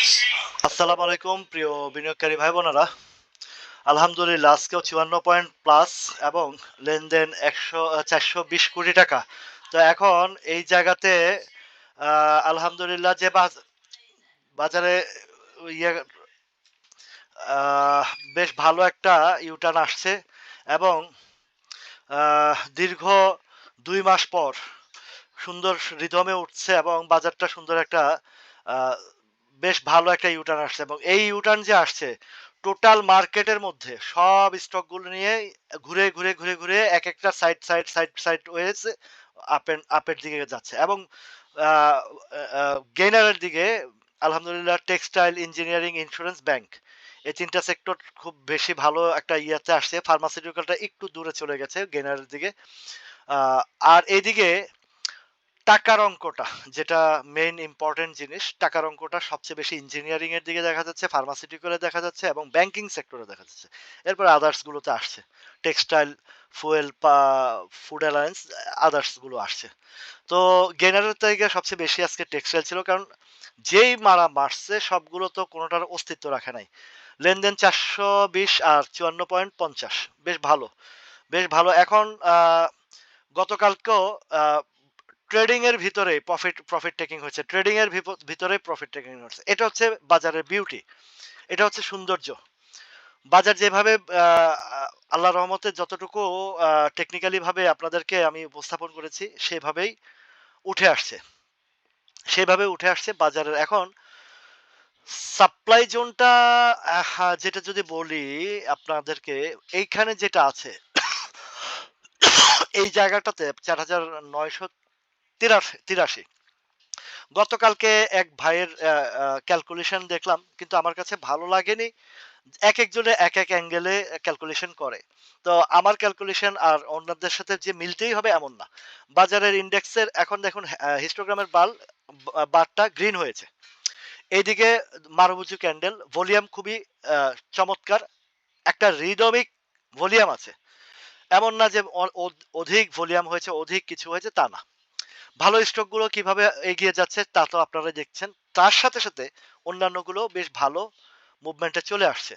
আসসালামু আলাইকুম, প্রিয় বিনিয়োগকারী ভাই বোনেরা আলহামদুলিল্লাহ, আজকেও চুয়ান্ন পয়েন্ট প্লাস এবং লেনদেন একশো, চারশো বিশ কোটি টাকা। তো এখন এই জায়গাতে আলহামদুলিল্লাহ যে বাজারে ইয়ে বেশ ভালো একটা ইউটার্ন আসছে এবং দীর্ঘ দুই মাস পর সুন্দর রিদমে উঠছে এবং বাজারটা সুন্দর একটা বেশ ভালো একটা ইউটার্ন আসছে এবং এই ইউটার্ন যে আসছে টোটাল মার্কেটের মধ্যে সব স্টকগুলো নিয়ে ঘুরে ঘুরে ঘুরে ঘুরে এক একটা সাইড সাইড সাইড সাইড হয়েছে আপের আপের দিকে যাচ্ছে এবং গেইনারের দিকে আলহামদুলিল্লাহ টেক্সটাইল ইঞ্জিনিয়ারিং ইন্স্যুরেন্স ব্যাংক এই তিনটা সেক্টর খুব বেশি ভালো একটা ইয়েতে আসছে। ফার্মাসিউটিক্যালটা একটু দূরে চলে গেছে গেইনারের দিকে। আর এইদিকে টাকার অঙ্কটা, যেটা মেইন ইম্পর্টেন্ট জিনিস, টাকার অঙ্কটা সবচেয়ে বেশি ইঞ্জিনিয়ারিং এর দিকে দেখা যাচ্ছে ফার্মাসিউটিক্যালে দেখা যাচ্ছে এবং ব্যাংকিং সেক্টরে দেখা যাচ্ছে। এরপর আদার্স গুলোতে আসছে। টেক্সটাইল ফুয়েল ফুড অ্যালায়েন্স আদার্সগুলো আসছে। তো গেনারের থেকে সবচেয়ে বেশি আজকে টেক্সটাইল ছিল, কারণ যেই মারা মারছে, সবগুলো তো কোনোটার অস্তিত্ব রাখে নাই। লেনদেন চারশো বিশ আর চুয়ান্ন পয়েন্ট পঞ্চাশ, বেশ ভালো। বেশ ভালো। এখন গতকালকেও ট্রেডিং এর ভিতরে প্রফিট প্রফিট টেকিং হচ্ছে। ট্রেডিং এর ভিতরে প্রফিট টেকিং হচ্ছে। এটা হচ্ছে বাজারের বিউটি এটা হচ্ছে সৌন্দর্য। বাজার যেভাবে আল্লাহ রহমতে যতটুকু টেকনিক্যালি ভাবে আপনাদেরকে আমি উপস্থাপন করেছি, সেভাবেই উঠে আসছে। সেভাবে উঠে আসছে বাজারের। এখন সাপ্লাই জোনটা যেটা যদি বলি আপনাদেরকে, এইখানে যেটা আছে, এই জায়গাটাতে চার হাজার নয়শো তিরাশি তিরাশি। গতকালকে এক ভাইয়ের ক্যালকুলেশন দেখলাম, কিন্তু আমার কাছে ভালো লাগেনি। এক একজনে এক এক অ্যাঙ্গেলে ক্যালকুলেশন করে। তো আমার ক্যালকুলেশন আর অন্যদের সাথে যে মিলতেই হবে এমন না। বাজারের ইন্ডেক্সের এখন দেখুন হিস্টোগ্রামের বাল বারটা গ্রিন হয়েছে। এইদিকে মারুবুজু ক্যান্ডেল ভলিউম খুবই চমৎকার। একটা রিদমিক ভলিউম আছে। এমন না যে অধিক ভলিউম হয়েছে, অধিক কিছু হয়েছে, তা না। ভালো স্টকগুলো কীভাবে এগিয়ে যাচ্ছে তা তো আপনারা দেখছেন। তার সাথে সাথে অন্যান্যগুলো বেশ ভালো মুভমেন্টে চলে আসছে।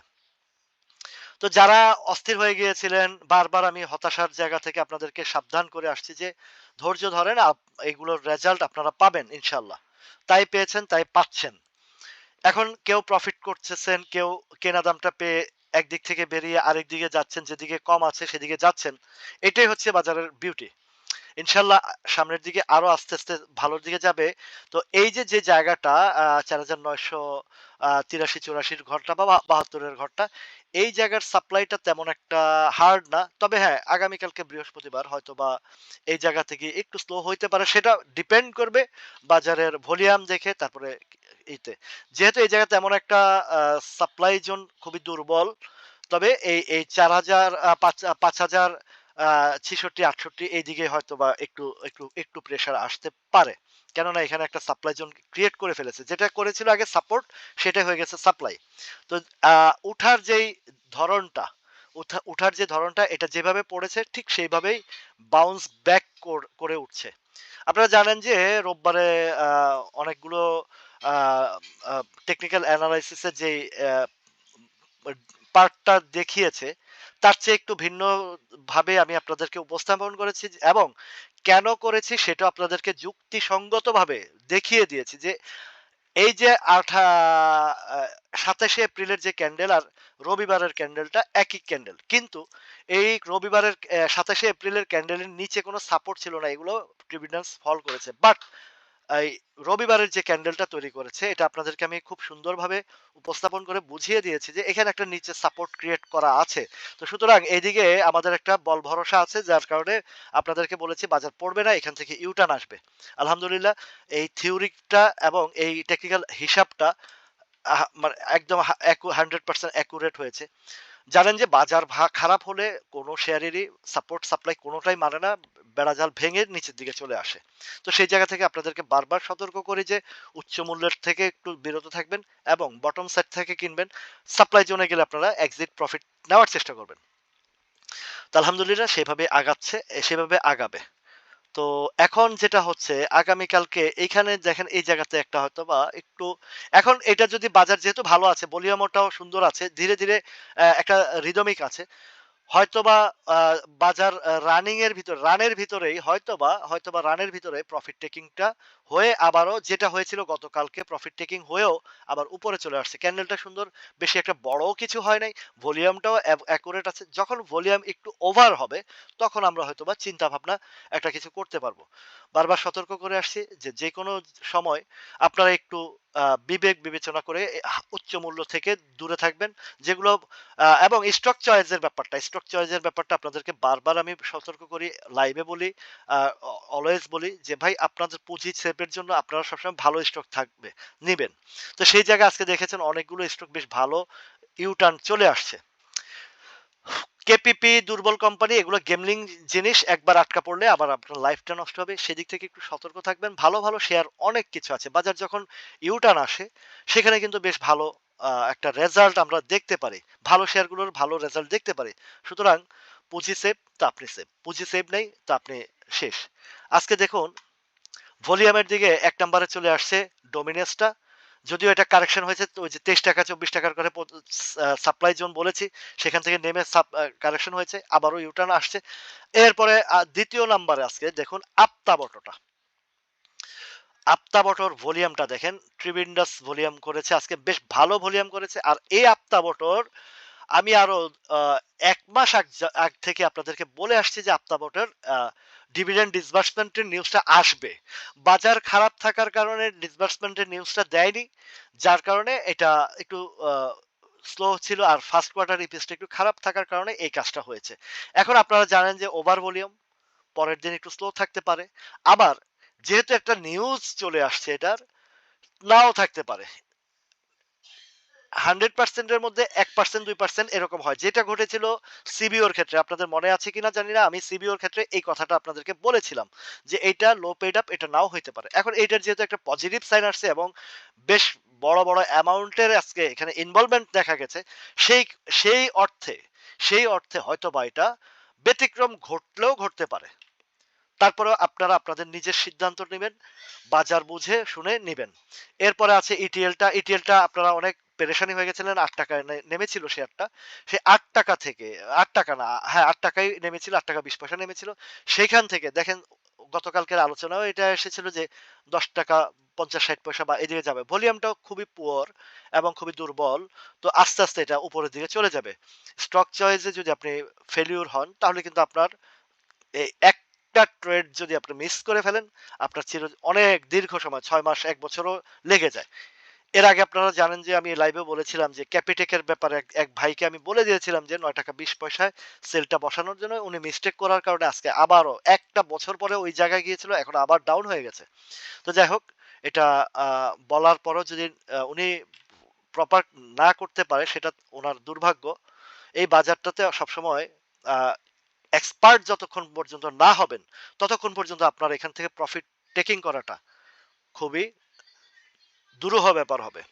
তো যারা অস্থির হয়ে গিয়েছিলেন, বারবার আমি হতাশার জায়গা থেকে আপনাদেরকে সাবধান করে আসছি যে, ধৈর্য ধরেন এগুলোর রেজাল্ট আপনারা পাবেন ইনশাল্লাহ তাই পেয়েছেন, তাই পাচ্ছেন। এখন কেউ প্রফিট করতেছেন, কেউ কেনা দামটা পেয়ে একদিক থেকে বেরিয়ে আরেক দিকে যাচ্ছেন, যেদিকে কম আছে সেদিকে যাচ্ছেন। এটাই হচ্ছে বাজারের বিউটি ইনশাল্লাহ সামনের দিকে আরও আস্তে আস্তে ভালোর দিকে যাবে। তো এই যে যে জায়গাটা চার হাজার নয়শো তিরাশি, চুরাশির ঘরটা বা বাহাত্তরের ঘরটা, এই জায়গার সাপ্লাইটা তেমন একটা হার্ড না। তবে হ্যাঁ আগামীকালকে বৃহস্পতিবার হয়তো বা এই জায়গা থেকে একটু স্লো হইতে পারে, সেটা ডিপেন্ড করবে বাজারের ভলিউম দেখে, তারপরে এইতে যেহেতু এই জায়গাতে এমন একটা সাপ্লাই জোন খুবই দুর্বল, তবে এই এই চার হাজার পাঁচ পাঁচ হাজার ছিষট্টি, আটষট্টি এইদিকে হয়তো বা একটু একটু একটু প্রেশার আসতে পারে। কেননা এখানে একটা সাপ্লাই জোন ক্রিয়েট করে ফেলেছে। যেটা করেছিল আগে সাপোর্ট সেটা হয়ে গেছে সাপ্লাই তো উঠার যেই ধরনটা, উঠা- উঠার যে ধরনটা, এটা যেভাবে পড়েছে, ঠিক সেইভাবেই বাউন্স ব্যাক করে উঠছে। আপনারা জানেন যে রোববারে অনেকগুলো টেকনিক্যাল অ্যানালাইসিসের যে পার্টটা দেখিয়েছে তার চেয়ে একটু ভিন্ন ভাবে আমি আপনাদেরকে উপস্থাপন করেছি এবং কেন করেছি সেটা আপনাদেরকে যুক্তিসঙ্গতভাবে দেখিয়ে দিয়েছি যে, এই যে আঠা সাতাশে এপ্রিলের যে ক্যান্ডেল আর রবিবারের ক্যান্ডেলটা একই ক্যান্ডেল। কিন্তু এই রবিবারের সাতাশে এপ্রিলের ক্যান্ডেলের নিচে কোনো সাপোর্ট ছিল না, এগুলো ট্রিবিউনান্স ফল করেছে। বাট এই রবিবারের যে ক্যান্ডেলটা তৈরি করেছে, এটা আপনাদেরকে আমি খুব সুন্দরভাবে উপস্থাপন করে বুঝিয়ে দিয়েছি যে এখানে একটা নিচে সাপোর্ট ক্রিয়েট করা আছে। তো সুতরাং এদিকে আমাদের একটা বল ভরসা আছে, যার কারণে আপনাদেরকে বলেছি বাজার পড়বে না, এখান থেকে ইউটার্ন আসবে। আলহামদুলিল্লাহ, এই থিওরিটা এবং এই টেকনিক্যাল হিসাবটা মানে একদম হান্ড্রেড পার্সেন্ট অ্যাকুরেট হয়েছে। জানেন যে বাজার খারাপ হলে কোনো শেয়ারেরই সাপোর্ট সাপ্লাই কোনোটাই মানে না। বেড়াজাল ভেঙে নিচের দিকে চলে আসে। তো সেই জায়গা থেকে আপনাদেরকে বারবার সতর্ক করি যে উচ্চ মূল্যের থেকে একটু বিরত থাকবেন এবং বটম সাইড থেকে কিনবেন। সাপ্লাই জোনে গেলে আপনারা এক্সিট প্রফিট নেওয়ার চেষ্টা করবেন। তো আলহামদুলিল্লাহ সেভাবে আগাচ্ছে সেভাবে আগাবে। তো এখন যেটা হচ্ছে আগামীকালকে এইখানে দেখেন এই জায়গাতে একটা হয়তো বা একটু এখন এটা যদি বাজার যেহেতু ভালো আছে ভলিউমটাও সুন্দর আছে ধীরে, ধীরে একটা রিদমিক আছে। হয়তোবা বাজার রানিং এর ভিতর রানের ভিতরেই হয়তোবা, হয়তোবা রানের ভিতরে প্রফিট টেকিং টা হয়ে আবারও যেটা হয়েছিল গতকালকে প্রফিট টেকিং হয়েও আবার উপরে চলে আসছে। ক্যান্ডেলটা সুন্দর বেশি একটা বড়ও কিছু হয় নাই। ভলিউমটাও অ্যাকুরেট আছে। যখন ভলিউম একটু ওভার হবে তখন আমরা হয়তোবা চিন্তা ভাবনা একটা কিছু করতে পারব। বারবার সতর্ক করে আসছি যে, যে কোনো সময় আপনারা একটু বিবেক বিবেচনা করে উচ্চ মূল্য থেকে দূরে থাকবেন। যেগুলো এবং স্টক চয়েসের ব্যাপারটা, স্টক চয়েসের ব্যাপারটা আপনাদেরকে বারবার আমি সতর্ক করি, লাইভে বলি, অলওয়েজ বলি যে, ভাই আপনাদের পুঁজি সেভের জন্য আপনারা সবসময় ভালো স্টক থাকবে, নিবেন। তো সেই জায়গায় আজকে দেখেছেন অনেকগুলো স্টক বেশ ভালো ইউ-টার্ন চলে আসছে। কেপিপি দুর্বল কোম্পানি এগুলো গেমলিং জিনিস একবার আটকা পড়লে আবার আপনার লাইফটা নষ্ট হবে। সেদিক থেকে একটু সতর্ক থাকবেন। ভালো, ভালো শেয়ার অনেক কিছু আছে। বাজার যখন ইউ-টার্ন আসে সেখানে কিন্তু বেশ ভালো একটা রেজাল্ট আমরা দেখতে পারি। ভালো শেয়ারগুলোর ভালো রেজাল্ট দেখতে পারি। সুতরাং পুঁজি সেভ তো আপনি সেভ। পুঁজি সেভ নেই তো আপনি শেষ। আজকে দেখুন ভলিউমের দিকে এক নাম্বারে চলে আসছে ডোমিনেসটা। যদিও এটা কারেকশন হয়েছে, ওই যে ৳২৩ ৳২৪ করে পদ সা সাপ্লাই জোন বলেছি। সেখান থেকে নেমে কারেকশন হয়েছে। আবারও ইউ-টার্ন আসছে। এরপরে দ্বিতীয় নাম্বারে আজকে দেখুন আপ্তাবটটা। আপ্তাবটর ভলিউমটা দেখেন ট্রিবিন্ডাস ভলিউম করেছে। আজকে বেশ ভালো ভলিউম করেছে। আর এই আপ্তাবটর আমি আরও ১ মাস আগ থেকে আপনাদেরকে বলে আসছি যে আপ্তাবটের আ ডিভিডেন্ড ডিসবার্সমেন্ট এর নিউজটা আসবে। বাজার খারাপ থাকার কারণে ডিসবার্সমেন্ট এর নিউজটা দেয়নি। যার কারণে এটা একটু স্লো ছিল আর ফার্স্ট কোয়ার্টার ইপিএসটা একটু খারাপ থাকার কারণে এই কাজটা হয়েছে। এখন আপনারা জানেন যে ওভার ভলিউম পরের দিন একটু স্লো থাকতে পারে। আবার যেহেতু একটা নিউজ চলে আসছে এটার, নাও থাকতে পারে। 100% এর মধ্যে 1% 2% এরকম হয়। যেটা ঘটেছিল সিবিওর ক্ষেত্রে আপনাদের মনে আছে কিনা জানি না। আমি সিবিওর ক্ষেত্রে এই কথাটা আপনাদেরকে বলেছিলাম। যে এটা লো পেড আপ এটা নাও হইতে পারে। এখন এইটার যেহেতু একটা পজিটিভ সাইন আসছে এবং বেশ বড়, বড় অ্যামাউন্ট এর আজকে এখানে ইনভলভমেন্ট দেখা গেছে। সেই সেই অর্থে সেই অর্থে হয়তো বা এটা ব্যতিক্রম ঘটলেও ঘটতে পারে। তারপরেও আপনারা আপনাদের নিজের সিদ্ধান্ত নিবেন। বাজার বুঝে শুনে নিবেন। এরপরে আছে ইটিএলটা। ইটিএলটা আপনারা অনেক পেরেশানি হয়ে গেছিলেন। ৳৮ নে নেমেছিল শেয়ারটা। সেই ৳৮ থেকে ৳৮ না হ্যাঁ, ৳৮ ই নেমেছিল। ৳৮.২০ নেমেছিল। সেখান থেকে দেখেন গতকালকের আলোচনায়ও এটা এসেছিল যে ৳১০ ৫০-৬০ বা এদিকে যাবে। ভলিউমটাও খুবই পুয়ার এবং খুবই দুর্বল। তো আস্তে, আস্তে এটা উপরের দিকে চলে যাবে। স্টক চয়েসে যদি আপনি ফেলিউর হন তাহলে কিন্তু আপনার এই একটা ট্রেড যদি আপনি মিস করে ফেলেন, আপনার চির অনেক দীর্ঘ সময় ছয় মাস এক বছরও লেগে যায়। এর আগে আপনারা জানেন যে আমি লাইভে বলেছিলাম যে ক্যাপিটেকের ব্যাপারে এক, ভাইকে আমি বলে দিয়েছিলাম যে ৳৯.২০ সেলটা বসানোর জন্য উনি মিস্টেক করার কারণে আজকে আবারও একটা বছর পরে ওই জায়গায় গিয়েছিল। এখন আবার ডাউন হয়ে গেছে। তো যাই হোক এটা বলার পরও যদি উনি প্রপার না করতে পারে সেটা ওনার দুর্ভাগ্য। এই বাজারটাতে সবসময় এক্সপার্ট যতক্ষণ পর্যন্ত না হবেন, ততক্ষণ পর্যন্ত আপনার এখান থেকে প্রফিট টেকিং করাটা খুবই দুরূহ ব্যাপার হবে।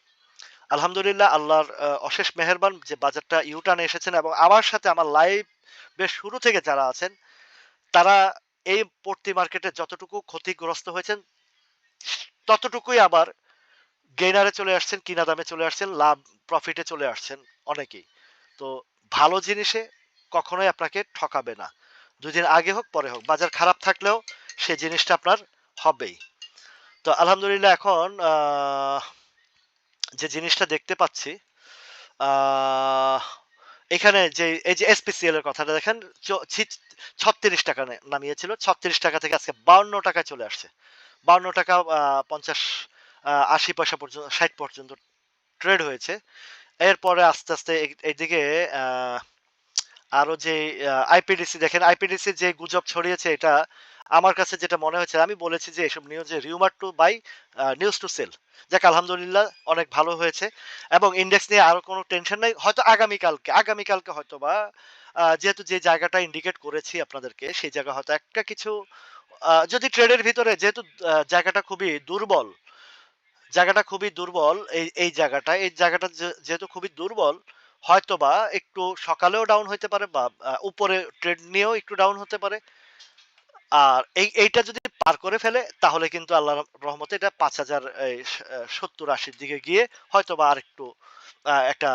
আলহামদুলিল্লাহ আল্লাহর অশেষ মেহেরবান যে বাজারটা ইউ-টার্ন এসেছেন এবং আমার সাথে আমার লাইভ বেশ শুরু থেকে যারা আছেন, তারা এই পড়তি মার্কেটে যতটুকু ক্ষতিগ্রস্ত হয়েছেন, ততটুকুই আবার গেইনার চলে আসছেন, কিনা দামে চলে আসছেন, লাভ প্রফিটে চলে আসছেন অনেকেই। তো ভালো জিনিসে কখনোই আপনাকে ঠকাবে না। দুদিন আগে হোক পরে হোক। বাজার খারাপ থাকলেও সে জিনিসটা আপনার হবেই। তো আলহামদুলিল্লাহ এখন যে জিনিসটা দেখতে পাচ্ছি এখানে যে এই যে এসপিসিএল এর কথাটা দেখেন ছত্রিশ টাকা ৳৩৬ নে নামিয়েছিল। ৳৩৬ থেকে আজকে ৳৫২ য় চলে আসছে। ৳৫২ আ ৫০ আ ৮০ পয়সা পর্যন্ত ৬০ পর্যন্ত ট্রেড হয়েছে। এরপরে আস্তে, আস্তে এ এদিকে আ আরও যে আইপিডিসি দেখেন আইপিডিসি যে গুজব ছড়িয়েছে এটা আমার কাছে যেটা মনে হয়েছে আমি বলেছি যে এসব নিউজে rumour to buy news to sell. যাক আলহামদুলিল্লাহ অনেক ভালো হয়েছে এবং ইনডেক্স নিয়ে আরও কোনো টেনশন নাই। হয়তো আগামীকালকে, আগামীকালকে হয়তোবা আ যেহেতু যে জায়গাটা ইন্ডিকেট করেছি আপনাদেরকে সেই জায়গা হয়তো একটা কিছু যদি ট্রেডের ভিতরে যেহেতু জায়গাটা খুবই দুর্বল জায়গাটা খুবই দুর্বল এই, এই জায়গাটা, এই জায়গাটা যেহেতু খুবই দুর্বল হয়তোবা একটু সকালেও ডাউন হইতে পারে বা উপরে ট্রেড নিয়েও একটু ডাউন হতে পারে। আর এই, এইটা যদি পার করে ফেলে, তাহলে কিন্তু আল্লাহর রহমতে এটা ৫০০০ এই আ ৭০-৮০ র দিকে গিয়ে হয়তোবা আরেকটু আ একটা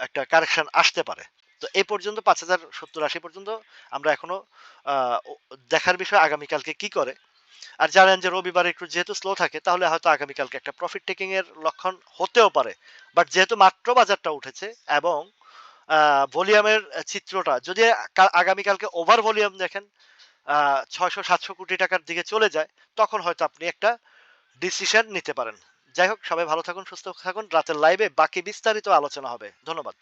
একটা কারেকশন আসতে পারে। তো এই পর্যন্ত ৫০০০ ৭০-৮০ পর্যন্ত আমরা এখনও দেখার বিষয় আগামীকালকে কি করে। আর জানেন যে রবিবারে একটু যেহেতু স্লো থাকে তাহলে হয়তো আগামীকালকে একটা প্রফিট টেকিং এর লক্ষণ হতেও পারে। বাট যেহেতু মাত্র বাজারটা উঠেছে এবং ভলিউমের চিত্রটা যদি আগামীকালকে ওভার ভলিউম দেখেন আ ৬০০-৭০০ কোটি টাকার দিকে চলে যায়, তখন হয়তো আপনি একটা ডিসিশন নিতে পারেন। যাই হোক সবাই ভালো থাকুন, সুস্থ থাকুন। রাতের লাইভে বাকি বিস্তারিত আলোচনা হবে। ধন্যবাদ।